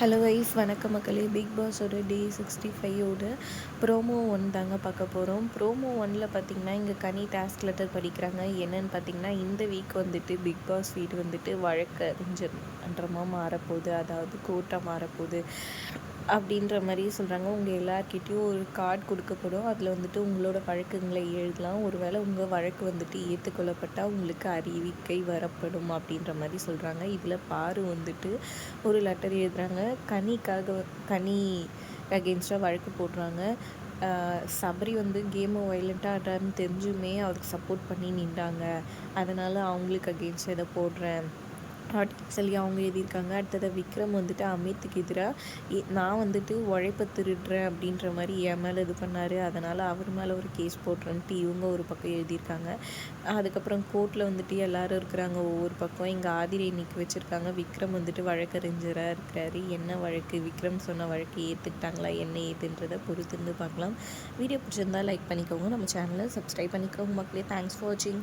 Hello wise வணக்க மக்களே. Big பாஸோட டே சிக்ஸ்டி ஃபைவோட ப்ரோமோ ஒன் தாங்க பார்க்க போகிறோம் ப்ரோமோ ஒனில் பார்த்தீங்கன்னா இங்கே கனி டாஸ்க் லெட்டர் படிக்கிறாங்க. என்னன்னு பார்த்தீங்கன்னா இந்த வீக் வந்துட்டு பிக் பாஸ் வீடு வந்துட்டு வழக்கறிஞர்ன்றமாக மாறப்போகுது. அதாவது கோர்ட்டாக மாறப்போகுது. அப்படின்ற மாதிரி சொல்கிறாங்க உங்கள் எல்லார்கிட்டேயும் ஒரு கார்டு கொடுக்கப்படும். அதில் வந்துட்டு உங்களோட வழக்குங்களை எழுதலாம். ஒருவேளை உங்கள் வழக்கு வந்துட்டு ஏற்றுக்கொள்ளப்பட்டால் உங்களுக்கு அறிவிக்கை வரப்படும் அப்படின்ற மாதிரி சொல்கிறாங்க இதில் பாரு வந்துட்டு ஒரு லெட்டர் எழுதுகிறாங்க கனிக்காக கனி அகேன்ஸ்டாக வழக்கு போடுறாங்க. சபரி வந்து கேமை வைலண்ட்டாக ஆடுறாருன்னு தெரிஞ்சுமே அவருக்கு சப்போர்ட் பண்ணி நின்றாங்க. அதனால் அவங்களுக்கு அகெயின்ஸ்டாக இதை போடுறேன். அப்படின்னு சொல்லி அவங்க எழுதியிருக்காங்க. அடுத்தது விக்ரம் வந்துட்டு அமித்துக்கு எதிராக நான் வந்துட்டு உழைப்பை திருடுறேன் அப்படின்ற மாதிரி என் மேலே இது பண்ணார். அதனால் அவர் மேலே ஒரு கேஸ் போடுறேன்ட்டு இவங்க ஒரு பக்கம் எழுதியிருக்காங்க. அதுக்கப்புறம் கோர்ட்டில் வந்துட்டு எல்லோரும் இருக்கிறாங்க ஒவ்வொரு பக்கம். எங்கள் ஆதிரை நிற்க வச்சுருக்காங்க. விக்ரம் வந்துட்டு வழக்கறிஞராக இருக்கிறாரு. என்ன வழக்கு? விக்ரம் சொன்ன வழக்கு ஏற்றுக்கிட்டாங்களா என்ன ஏதுன்றதை பொறுத்திருந்து பார்க்கலாம். வீடியோ பிடிச்சிருந்தா லைக் பண்ணிக்கோங்க. நம்ம சேனலை சப்ஸ்கிரைப் பண்ணிக்கோங்க மக்களே. தேங்க்ஸ் ஃபார் வாட்சிங்